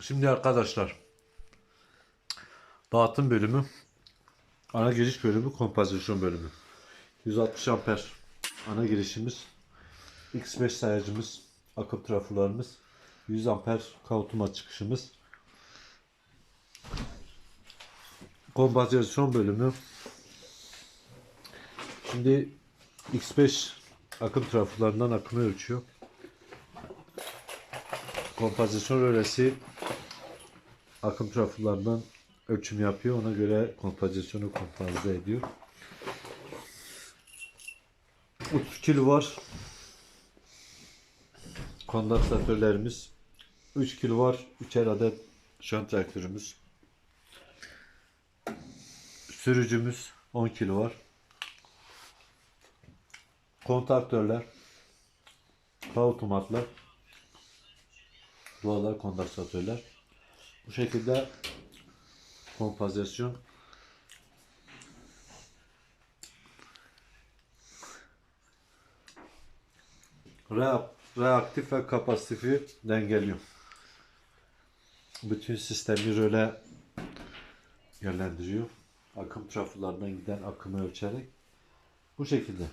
Şimdi arkadaşlar dağıtım bölümü ana giriş bölümü kompozisyon bölümü. 160 amper ana girişimiz X5 sayacımız akım trafolarımız 100 amper kautuma çıkışımız. Kompozisyon bölümü. Şimdi X5 akım trafolarından akımı ölçüyor. Kompozisyon rölesi akım trafolarından ölçüm yapıyor. Ona göre kompozisyonu kompoze ediyor. 30 kilo var. Kondansatörlerimiz 3 kilo var. 3'er adet şant traktörümüz. Sürücümüz 10 kilo var. Kontaktörler, otomatlar, dualar, kondansatörler. Bu şekilde kompozisyon Reak- reaktif ve kapasitifi dengeliyor. Bütün sistemi röle yönlendiriyor. Akım trafolarından giden akımı ölçerek bu şekilde.